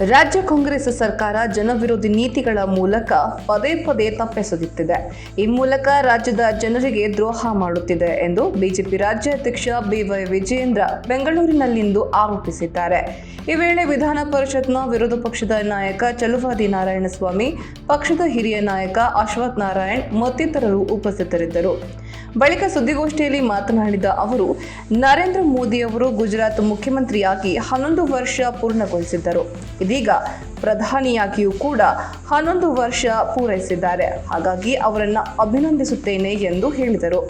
ರಾಜ್ಯ ಕಾಂಗ್ರೆಸ್ ಸರ್ಕಾರ ಜನವಿರೋಧಿ ನೀತಿಗಳ ಮೂಲಕ ಪದೇ ಪದೇ ತಪ್ಪಿಸುತ್ತಿದೆ ಈ ಮೂಲಕ ರಾಜ್ಯದ ಜನರಿಗೆ ದ್ರೋಹ ಮಾಡುತ್ತಿದೆ ಎಂದು ಬಿಜೆಪಿ ರಾಜ್ಯಾಧ್ಯಕ್ಷ ಬಿವೈ ವಿಜಯೇಂದ್ರ ಬೆಂಗಳೂರಿನಲ್ಲಿಂದು ಆರೋಪಿಸಿದ್ದಾರೆ. ಈ ವೇಳೆ ವಿಧಾನ ಪರಿಷತ್ನ ವಿರೋಧ ಪಕ್ಷದ ನಾಯಕ ಚಲುವಾದಿ ನಾರಾಯಣಸ್ವಾಮಿ, ಪಕ್ಷದ ಹಿರಿಯ ನಾಯಕ ಅಶ್ವಥ್ ನಾರಾಯಣ್ ಮತ್ತಿತರರು ಉಪಸ್ಥಿತರಿದ್ದರು. ಬಳಿಕ ಸುದ್ದಿಗೋಷ್ಠಿಯಲ್ಲಿ ಮಾತನಾಡಿದ ಅವರು, ನರೇಂದ್ರ ಮೋದಿ ಅವರು ಗುಜರಾತ್ ಮುಖ್ಯಮಂತ್ರಿಯಾಗಿ ಹನ್ನೊಂದು ವರ್ಷ ಪೂರ್ಣಗೊಳಿಸಿದ್ದರು. ಇದೀಗ ಪ್ರಧಾನಿಯಾಗಿಯೂ ಕೂಡ ಹನ್ನೊಂದು ವರ್ಷ ಪೂರೈಸಿದ್ದಾರೆ. ಹಾಗಾಗಿ ಅವರನ್ನು ಅಭಿನಂದಿಸುತ್ತೇನೆ ಎಂದು ಹೇಳಿದರು.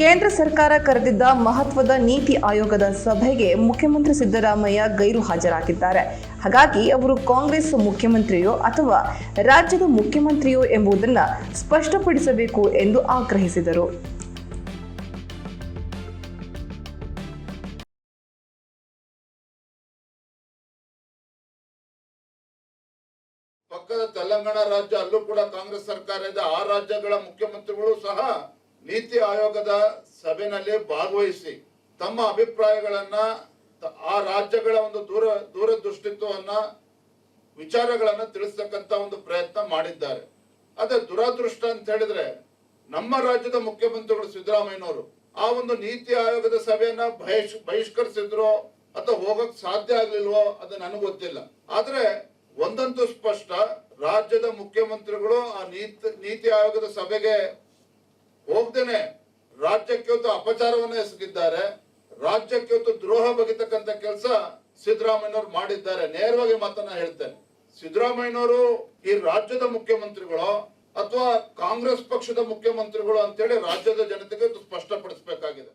ಕೇಂದ್ರ ಸರ್ಕಾರ ಕರೆದಿದ್ದ ಮಹತ್ವದ ನೀತಿ ಆಯೋಗದ ಸಭೆಗೆ ಮುಖ್ಯಮಂತ್ರಿ ಸಿದ್ದರಾಮಯ್ಯ ಗೈರು ಹಾಜರಾಗಿದ್ದಾರೆ. ಹಾಗಾಗಿ ಅವರು ಕಾಂಗ್ರೆಸ್ ಮುಖ್ಯಮಂತ್ರಿಯೋ ಅಥವಾ ರಾಜ್ಯದ ಮುಖ್ಯಮಂತ್ರಿಯೋ ಎಂಬುದನ್ನು ಸ್ಪಷ್ಟಪಡಿಸಬೇಕು ಎಂದು ಆಗ್ರಹಿಸಿದರು. ಪಕ್ಕದ ತೆಲಂಗಾಣ ರಾಜ್ಯ ಅಲ್ಲೂ ಕೂಡ ಕಾಂಗ್ರೆಸ್ ಸರ್ಕಾರ ಇದೆ. ಆ ರಾಜ್ಯಗಳ ಮುಖ್ಯಮಂತ್ರಿಗಳು ಸಹ ನೀತಿ ಆಯೋಗದ ಸಭೆಯಲ್ಲಿ ಭಾಗವಹಿಸಿ ತಮ್ಮ ಅಭಿಪ್ರಾಯಗಳನ್ನ ಆ ರಾಜ್ಯಗಳ ಒಂದು ದೂರ, ದೂರದೃಷ್ಟಿತ್ವವನ್ನ, ವಿಚಾರಗಳನ್ನ ತಿಳಿಸ್ತಕ್ಕಂತ ಒಂದು ಪ್ರಯತ್ನ ಮಾಡಿದ್ದಾರೆ. ಅದೇ ದುರಾದೃಷ್ಟ ಅಂತ ಹೇಳಿದ್ರೆ ನಮ್ಮ ರಾಜ್ಯದ ಮುಖ್ಯಮಂತ್ರಿಗಳು ಸಿದ್ದರಾಮಯ್ಯನವರು ಆ ಒಂದು ನೀತಿ ಆಯೋಗದ ಸಭೆಯನ್ನ ಬಹಿಷ್, ಬಹಿಷ್ಕರಿಸಿದ್ರು ಅಥವಾ ಹೋಗಕ್ ಸಾಧ್ಯ ಆಗ್ಲಿಲ್ವೋ ಅದು ನನಗೆ ಗೊತ್ತಿಲ್ಲ. ಆದ್ರೆ ಒಂದಂತೂ ಸ್ಪಷ್ಟ, ರಾಜ್ಯದ ಮುಖ್ಯಮಂತ್ರಿಗಳು ಆ ನೀತಿ ಆಯೋಗದ ಸಭೆಗೆ ಹೋಗ್ದೇನೆ ರಾಜ್ಯಕ್ಕೆ ಇವತ್ತು ಅಪಚಾರವನ್ನು ಎಸಗಿದ್ದಾರೆ ರಾಜ್ಯಕ್ಕೆ ಇವತ್ತು ದ್ರೋಹ ಬಗೆತಕ್ಕಂತ ಕೆಲಸ ಸಿದ್ದರಾಮಯ್ಯನವರು ಮಾಡಿದ್ದಾರೆ. ನೇರವಾಗಿ ಮಾತನ್ನ ಹೇಳ್ತೇನೆ. ಸಿದ್ದರಾಮಯ್ಯನವರು ಈ ರಾಜ್ಯದ ಮುಖ್ಯಮಂತ್ರಿಗಳು ಅಥವಾ ಕಾಂಗ್ರೆಸ್ ಪಕ್ಷದ ಮುಖ್ಯಮಂತ್ರಿಗಳು ಅಂತೇಳಿ ರಾಜ್ಯದ ಜನತೆಗೆ ಸ್ಪಷ್ಟಪಡಿಸಬೇಕಾಗಿದೆ.